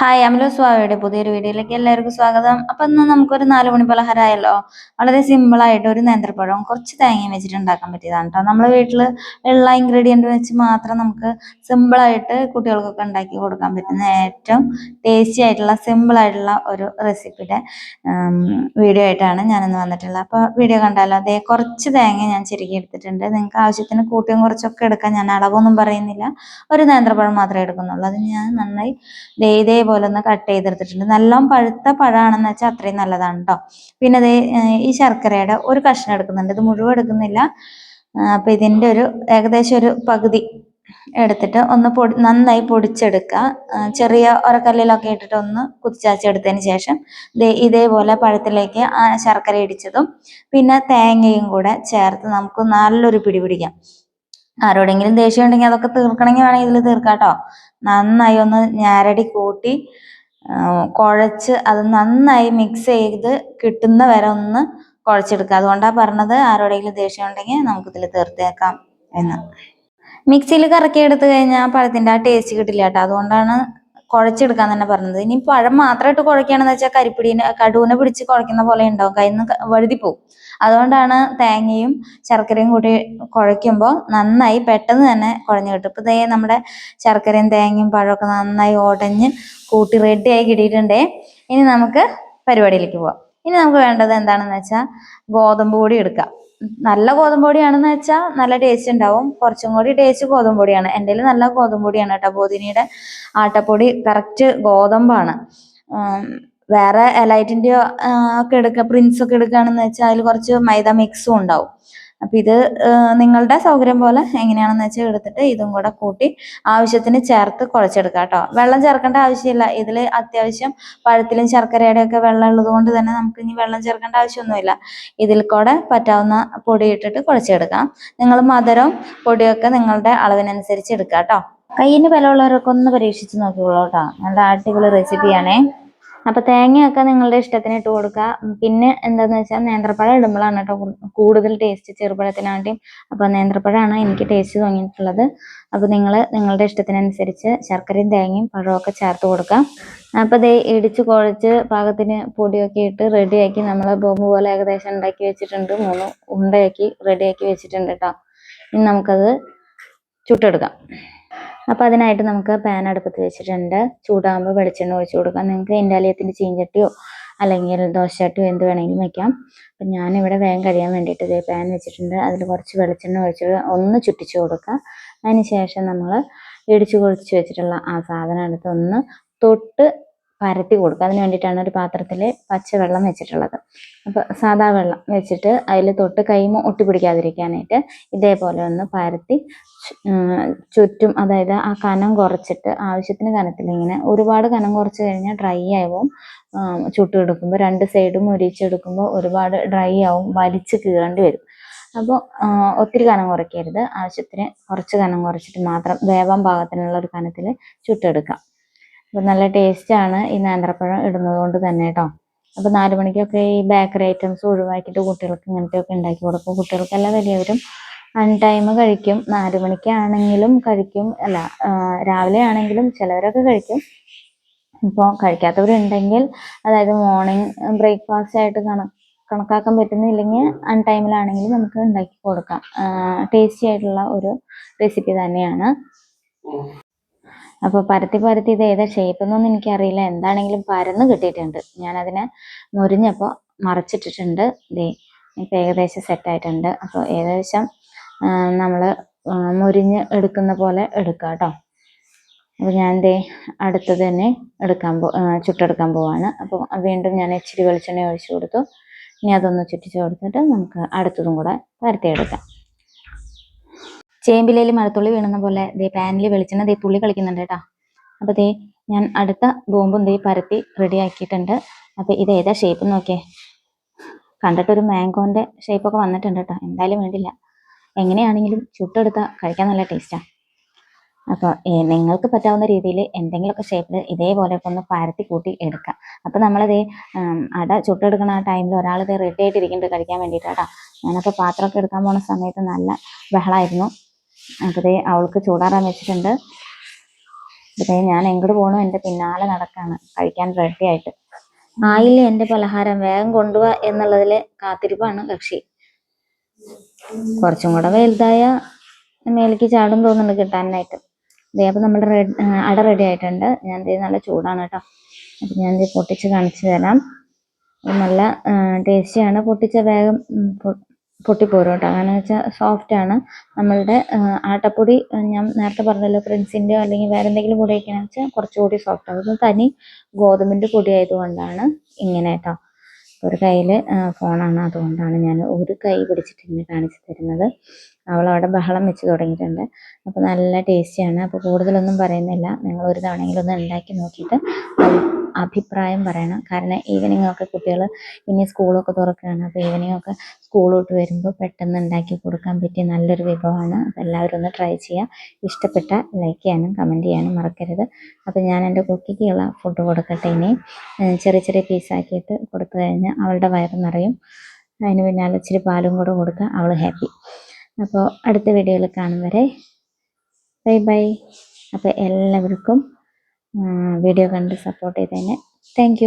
Hi അമലു സ്വാമിയുടെ പുതിയൊരു വീഡിയോയിലേക്ക് എല്ലാവർക്കും സ്വാഗതം. അപ്പൊ ഇന്ന് നമുക്കൊരു നാല് മണി പലഹാരമായല്ലോ. വളരെ സിമ്പിൾ ആയിട്ട് ഒരു നേന്ത്രപ്പഴം കുറച്ച് തേങ്ങയും വെച്ചിട്ട് ഉണ്ടാക്കാൻ പറ്റിയതാണ് കേട്ടോ നമ്മളെ വീട്ടിൽ ഉള്ള ഇൻഗ്രീഡിയന്റ് വെച്ച് മാത്രം നമുക്ക് സിമ്പിളായിട്ട് കുട്ടികൾക്കൊക്കെ ഉണ്ടാക്കി കൊടുക്കാൻ പറ്റുന്ന ഏറ്റവും ടേസ്റ്റി ആയിട്ടുള്ള സിമ്പിൾ ആയിട്ടുള്ള ഒരു റെസിപ്പിയുടെ വീഡിയോ ആയിട്ടാണ് ഞാനിന്ന് വന്നിട്ടുള്ളത്. അപ്പോൾ വീഡിയോ കണ്ടാലോ? അതേ കുറച്ച് തേങ്ങ ഞാൻ ചെരുക്കി എടുത്തിട്ടുണ്ട്. നിങ്ങൾക്ക് ആവശ്യത്തിന് കൂട്ടിയും കുറച്ചൊക്കെ എടുക്കാൻ ഞാൻ അളവൊന്നും പറയുന്നില്ല. ഒരു നേന്ത്രപ്പഴം മാത്രമേ എടുക്കുന്നുള്ളൂ. അത് ഞാൻ നന്നായി ദേ ഇതേപോലെ ഒന്ന് കട്ട് ചെയ്തെടുത്തിട്ടുണ്ട്. നല്ലോണം പഴുത്ത പഴമാണെന്ന് വെച്ചാൽ അത്രയും നല്ലതാണ് കേട്ടോ പിന്നെ ദേ ഈ ശർക്കരയുടെ ഒരു കഷ്ണം എടുക്കുന്നുണ്ട്. ഇത് മുഴുവൻ എടുക്കുന്നില്ല. അപ്പൊ ഇതിന്റെ ഒരു ഏകദേശം ഒരു പകുതി എടുത്തിട്ട് ഒന്ന് പൊടി നന്നായി പൊടിച്ചെടുക്കുക ചെറിയ ഉറക്കല്ലിലൊക്കെ ഇട്ടിട്ട് ഒന്ന് കുതിച്ചാച്ചെടുത്തതിന് ശേഷം ഇതേപോലെ പഴത്തിലേക്ക് ശർക്കര ഇടിച്ചതും പിന്നെ തേങ്ങയും കൂടെ ചേർത്ത് നമുക്ക് നല്ലൊരു പിടി പിടിക്കാം. ആരോടെങ്കിലും ദേഷ്യം ഉണ്ടെങ്കിൽ അതൊക്കെ തീർക്കണമെങ്കിൽ വേണമെങ്കിൽ ഇതിൽ തീർക്കാട്ടോ. നന്നായി ഒന്ന് ഞാരടി കൂട്ടി കുഴച്ച് അത് നന്നായി മിക്സ് ചെയ്ത് കിട്ടുന്ന വരെ ഒന്ന് കുഴച്ചെടുക്കുക. അതുകൊണ്ടാണ് പറഞ്ഞത് ആരോടെങ്കിലും ദേഷ്യം ഉണ്ടെങ്കിൽ നമുക്ക് ഇതിൽ തീർത്തേക്കാം എന്ന്. മിക്സിയിൽ കറക്കി എടുത്തു കഴിഞ്ഞാൽ പഴത്തിന്റെ ആ ടേസ്റ്റ് കിട്ടില്ല കേട്ടോ. അതുകൊണ്ടാണ് കുഴച്ചെടുക്കാൻ തന്നെ പറഞ്ഞത്. ഇനി പഴം മാത്രമായിട്ട് കുഴക്കുകയാണെന്ന് വെച്ചാൽ കരിപ്പിടീനെ കടുവിനെ പിടിച്ച് കുഴക്കുന്ന പോലെ ഉണ്ടാവും. കയ്യിൽ നിന്ന് വഴുതി പോവും. അതുകൊണ്ടാണ് തേങ്ങയും ശർക്കരയും കൂടി കുഴയ്ക്കുമ്പോൾ നന്നായി പെട്ടെന്ന് തന്നെ കുഴഞ്ഞു കിട്ടും. ഇപ്പം ദേ നമ്മുടെ ശർക്കരയും തേങ്ങയും പഴമൊക്കെ നന്നായി ഉടഞ്ഞ് കൂട്ടി റെഡിയായി കിട്ടിയിട്ടുണ്ടേ. ഇനി നമുക്ക് പരിപാടിയിലേക്ക് പോവാം. ഇനി നമുക്ക് വേണ്ടത് എന്താണെന്ന് വെച്ചാൽ ഗോതമ്പ് പൊടി എടുക്കാം. നല്ല ഗോതമ്പ് പൊടിയാണെന്ന് വെച്ചാൽ നല്ല ടേസ്റ്റ് ഉണ്ടാവും കുറച്ചും കൂടി ടേസ്റ്റ് ഗോതമ്പ് പൊടിയാണ് എന്റെ നല്ല ഗോതമ്പ് പൊടിയാണ് കേട്ടോ ബോധിനിയുടെ ആട്ടപ്പൊടി കറക്റ്റ് ഗോതമ്പാണ്. വേറെ എലൈറ്റിന്റെ ഒക്കെ എടുക്കുക പ്രിൻസ് ഒക്കെ എടുക്കുകയാണെന്ന് വെച്ചാൽ അതിൽ കുറച്ച് മൈദ മിക്സും ഉണ്ടാവും. അപ്പൊ ഇത് നിങ്ങളുടെ സൗകര്യം പോലെ എങ്ങനെയാണെന്ന് വെച്ചാൽ എടുത്തിട്ട് ഇതും കൂടെ കൂട്ടി ആവശ്യത്തിന് ചേർത്ത് കുഴച്ചെടുക്കുക കേട്ടോ. വെള്ളം ചേർക്കേണ്ട ആവശ്യമില്ല. ഇതിൽ അത്യാവശ്യം പഴത്തിലും ശർക്കരയുടെ ഒക്കെ വെള്ളം ഉള്ളത് കൊണ്ട് തന്നെ നമുക്ക് ഇനി വെള്ളം ചേർക്കേണ്ട ആവശ്യമൊന്നുമില്ല. ഇതിൽ കൂടെ പറ്റാവുന്ന പൊടി ഇട്ടിട്ട് കുഴച്ചെടുക്കാം. നിങ്ങൾ മധുരവും പൊടിയൊക്കെ നിങ്ങളുടെ അളവിനനുസരിച്ച് എടുക്കുക കേട്ടോ. കയ്യിന് ബലമുള്ളവരൊക്കെ ഒന്ന് പരീക്ഷിച്ച് നോക്കിക്കോളൂ കേട്ടോ. നല്ല അടിപൊളി റെസിപ്പിയാണേ അപ്പൊ തേങ്ങയൊക്കെ നിങ്ങളുടെ ഇഷ്ടത്തിന് ഇട്ട് കൊടുക്കുക. പിന്നെ എന്താന്ന് വെച്ചാൽ നേന്ത്രപ്പഴം ഇടുമ്പോഴാണ് കേട്ടോ കൂടുതൽ ടേസ്റ്റ് ചെറുപഴത്തിനാട്ടിയും. അപ്പൊ നേന്ത്രപ്പഴമാണ് എനിക്ക് ടേസ്റ്റ് തോന്നിയിട്ടുള്ളത്. അപ്പൊ നിങ്ങൾ നിങ്ങളുടെ ഇഷ്ടത്തിനനുസരിച്ച് ശർക്കരയും തേങ്ങയും പഴമൊക്കെ ചേർത്ത് കൊടുക്കാം അപ്പൊ ദേ ഇടിച്ച് കുഴച്ച് പാകത്തിന് പൊടിയൊക്കെ ഇട്ട് റെഡിയാക്കി നമ്മൾ ബോംബ് പോലെ ഏകദേശം ഉണ്ടാക്കി വെച്ചിട്ടുണ്ട്. മൂന്ന് ഉണ്ടയാക്കി റെഡിയാക്കി വെച്ചിട്ടുണ്ട് കേട്ടോ. ഇനി നമുക്കത് ചുട്ടെടുക്കാം. അപ്പൊ അതിനായിട്ട് നമുക്ക് പാൻ അടുപ്പത്ത് വെച്ചിട്ടുണ്ട്. ചൂടാകുമ്പോൾ വെളിച്ചെണ്ണ ഒഴിച്ചു കൊടുക്കാം. നിങ്ങൾക്ക് ഇൻഡാലിയത്തിന്റെ ചീഞ്ചട്ടിയോ അല്ലെങ്കിൽ ദോശട്ടിയോ എന്ത് വേണമെങ്കിലും വെക്കാം. അപ്പം ഞാനിവിടെ വേഗം കഴിയാൻ വേണ്ടിയിട്ട് ഇതേ പാൻ വെച്ചിട്ടുണ്ട്. അതിൽ കുറച്ച് വെളിച്ചെണ്ണ ഒഴിച്ച് ഒന്ന് ചുറ്റിച്ചു കൊടുക്കുക അതിന് ശേഷം നമ്മൾ ഇടിച്ചു കുഴിച്ച് വെച്ചിട്ടുള്ള ആ സാധനം എടുത്ത് ഒന്ന് തൊട്ട് പരത്തി കൊടുക്കുക അതിന് വേണ്ടിയിട്ടാണ് ഒരു പാത്രത്തിൽ പച്ചവെള്ളം വെച്ചിട്ടുള്ളത്. അപ്പോൾ സാദാ വെള്ളം വെച്ചിട്ട് അതിൽ തൊട്ട് കൈമ ഒട്ടിപ്പിടിക്കാതിരിക്കാനായിട്ട് ഇതേപോലെ ഒന്ന് പരത്തി ചുറ്റും അതായത് ആ കനം കുറച്ചിട്ട് ആവശ്യത്തിന് കനത്തിൽ ഇങ്ങനെ ഒരുപാട് കനം കുറച്ച് കഴിഞ്ഞാൽ ഡ്രൈ ആവും. ചുട്ടെടുക്കുമ്പോൾ രണ്ട് സൈഡും ഒരിച്ചെടുക്കുമ്പോൾ ഒരുപാട് ഡ്രൈ ആവും വലിച്ച് കീറേണ്ടി വരും. അപ്പോൾ ഒത്തിരി കനം കുറയ്ക്കരുത്. ആവശ്യത്തിന് കുറച്ച് കനം കുറച്ചിട്ട് മാത്രം വേവാൻ പാകത്തിനുള്ള ഒരു കനത്തിൽ ചുട്ടെടുക്കാം. അപ്പോൾ നല്ല ടേസ്റ്റ് ആണ് ഈ നേന്ത്രപ്പഴം ഇടുന്നത് കൊണ്ട് തന്നെ കേട്ടോ അപ്പോൾ നാല് മണിക്കൊക്കെ ഈ ബേക്കറി ഐറ്റംസ് ഒഴിവാക്കിയിട്ട് കുട്ടികൾക്ക് ഇങ്ങനത്തെയൊക്കെ ഉണ്ടാക്കി കൊടുക്കും. കുട്ടികൾക്കല്ല വലിയവരും അൺ ടൈം കഴിക്കും. നാല് മണിക്കാണെങ്കിലും കഴിക്കും. അല്ല രാവിലെ ആണെങ്കിലും ചിലവരൊക്കെ കഴിക്കും. ഇപ്പോൾ കഴിക്കാത്തവരുണ്ടെങ്കിൽ അതായത് മോർണിംഗ് ബ്രേക്ക്ഫാസ്റ്റ് ആയിട്ട് കണ കണക്കാക്കാൻ പറ്റുന്നില്ലെങ്കിൽ അൺ ടൈമിലാണെങ്കിലും നമുക്ക് ഉണ്ടാക്കി കൊടുക്കാം. ടേസ്റ്റി ആയിട്ടുള്ള ഒരു റെസിപ്പി തന്നെയാണ്. അപ്പോൾ പരത്തി പരത്തി ഇത് ഏതാ ഷേപ്പ് എന്നൊന്നും എനിക്കറിയില്ല. എന്താണെങ്കിലും പരന്ന് കിട്ടിയിട്ടുണ്ട്. ഞാനതിനെ മുരിഞ്ഞപ്പോൾ മറച്ചിട്ടിട്ടുണ്ട്. ദേ ഇപ്പം ഏകദേശം സെറ്റ് ആയിട്ടുണ്ട്. അപ്പോൾ ഏകദേശം നമ്മൾ മുരിഞ്ഞ് എടുക്കുന്ന പോലെ എടുക്കുക കേട്ടോ അപ്പോൾ ഞാൻ ദേ അടുത്തത് തന്നെ എടുക്കാൻ പോ ചുട്ടെടുക്കാൻ പോവാണ്. അപ്പോൾ വീണ്ടും ഞാൻ ഇച്ചിരി വെളിച്ചെണ്ണ ഒഴിച്ചു കൊടുത്തു. ഇനി അതൊന്ന് ചുറ്റിച്ച് കൊടുത്തിട്ട് നമുക്ക് അടുത്തതും കൂടെ പരത്തിയെടുക്കാം ചേമ്പിലയിൽ മഴത്തുള്ളി വീണുന്ന പോലെ ദേ പാനിൽ വെളിച്ചെണ്ണ ദേ തുള്ളി കളിക്കുന്നുണ്ട് കേട്ടോ. അപ്പോൾ ദേ ഞാൻ അടുത്ത ബോംബും ദേ പരത്തി റെഡി ആക്കിയിട്ടുണ്ട്. അപ്പോൾ ഇത് ഏതാ ഷേപ്പ് നോക്കിയേ. കണ്ടിട്ടൊരു മാംഗോന്റെ ഷേപ്പൊക്കെ വന്നിട്ടുണ്ട് കേട്ടോ. എന്തായാലും വേണ്ടില്ല. എങ്ങനെയാണെങ്കിലും ചുട്ടെടുത്താൽ കഴിക്കാൻ നല്ല ടേസ്റ്റാണ് അപ്പോൾ നിങ്ങൾക്ക് പറ്റാവുന്ന രീതിയിൽ എന്തെങ്കിലുമൊക്കെ ഷേപ്പിൽ ഇതേപോലെ ഒക്കെ ഒന്ന് പരത്തി കൂട്ടി എടുക്കാം. അപ്പോൾ നമ്മളത് അട ചുട്ടെടുക്കുന്ന ആ ടൈമിൽ ഒരാൾ ഇത് റെഡി ആയിട്ടിരിക്കുന്നുണ്ട് കഴിക്കാൻ വേണ്ടിയിട്ട് കേട്ടോ ഞാനപ്പോൾ പാത്രമൊക്കെ എടുക്കാൻ പോണ സമയത്ത് നല്ല ബഹളമായിരുന്നു ദേ അവൾക്ക് ചൂടാറാൻ വെച്ചിട്ടുണ്ട്. ഇവിടെ ഞാൻ എങ്ങോട്ട് പോകണോ എന്റെ പിന്നാലെ നടക്കാണ്. കഴിക്കാൻ റെഡി ആയിട്ട്. ആയില്ലേ എന്റെ പലഹാരം? വേഗം കൊണ്ടുപോവാ എന്നുള്ളതിലെ കാത്തിരിപ്പാണ് കക്ഷി. കുറച്ചും കൂടെ വലുതായ മേലേക്ക് ചാടും തോന്നുന്നുണ്ട് കിട്ടാനായിട്ട്. ദേ അപ്പം നമ്മുടെ റെഡ് അട റെഡി ആയിട്ടുണ്ട്. ഞാൻ നല്ല ചൂടാണ് കേട്ടോ. അപ്പം ഞാൻ പൊട്ടിച്ച് കാണിച്ചു തരാം. നല്ല ടേസ്റ്റിയാണ് പൊട്ടിച്ച വേഗം പൊട്ടിപ്പോരും കേട്ടോ. കാരണം വെച്ചാൽ സോഫ്റ്റ് ആണ്. നമ്മളുടെ ആട്ടപ്പൊടി ഞാൻ നേരത്തെ പറഞ്ഞല്ലോ പ്രിൻസിന്റെയോ അല്ലെങ്കിൽ വേറെ എന്തെങ്കിലും പൊടിയൊക്കെയാണെന്ന് വെച്ചാൽ കുറച്ചുകൂടി സോഫ്റ്റ് ഇത് തനി ഗോതമ്പിന്റെ പൊടി ആയതുകൊണ്ടാണ് ഇങ്ങനെ കേട്ടോ. ഒരു കയ്യിൽ ഫോണാണ് അതുകൊണ്ടാണ് ഞാൻ ഒരു കൈ പിടിച്ചിട്ട് ഇങ്ങനെ കാണിച്ചു തരുന്നത്. അവളവിടെ ബഹളം വെച്ച് തുടങ്ങിയിട്ടുണ്ട്. അപ്പോൾ നല്ല ടേസ്റ്റിയാണ് അപ്പോൾ കൂടുതലൊന്നും പറയുന്നില്ല. നിങ്ങൾ ഒരു തവണയെങ്കിലും ഒന്ന് ഉണ്ടാക്കി നോക്കിയിട്ട് അഭിപ്രായം പറയണം. കാരണം ഈവനിങ് ഒക്കെ കുട്ടികൾ ഇനി സ്കൂളൊക്കെ തുറക്കുകയാണ്. അപ്പോൾ ഈവനിങ് ഒക്കെ സ്കൂൾ വരുമ്പോൾ പെട്ടെന്ന് ഉണ്ടാക്കി കൊടുക്കാൻ പറ്റിയ നല്ലൊരു വിഭവമാണ്. അപ്പോൾ എല്ലാവരും ഒന്ന് ട്രൈ ചെയ്യുക ഇഷ്ടപ്പെട്ട ലൈക്ക് ചെയ്യാനും കമന്റ് ചെയ്യാനും മറക്കരുത്. അപ്പോൾ ഞാൻ എന്റെ കുക്കിക്കുള്ള ഫുഡ് കൊടുക്കട്ടെ ഇനി. ചെറിയ ചെറിയ പീസാക്കിയിട്ട് കൊടുത്തു കഴിഞ്ഞാൽ അവളുടെ വയറ് നിറയും. അതിന് പിന്നാലെ ഇച്ചിരി പാലും കൂടെ കൊടുക്കുക അവൾ ഹാപ്പി അപ്പോൾ അടുത്ത വീഡിയോയിൽ കാണും വരെ. ബൈ ബൈ അപ്പോൾ എല്ലാവർക്കും വീഡിയോ കണ്ട് സപ്പോർട്ട് ചെയ്തതിന്. താങ്ക്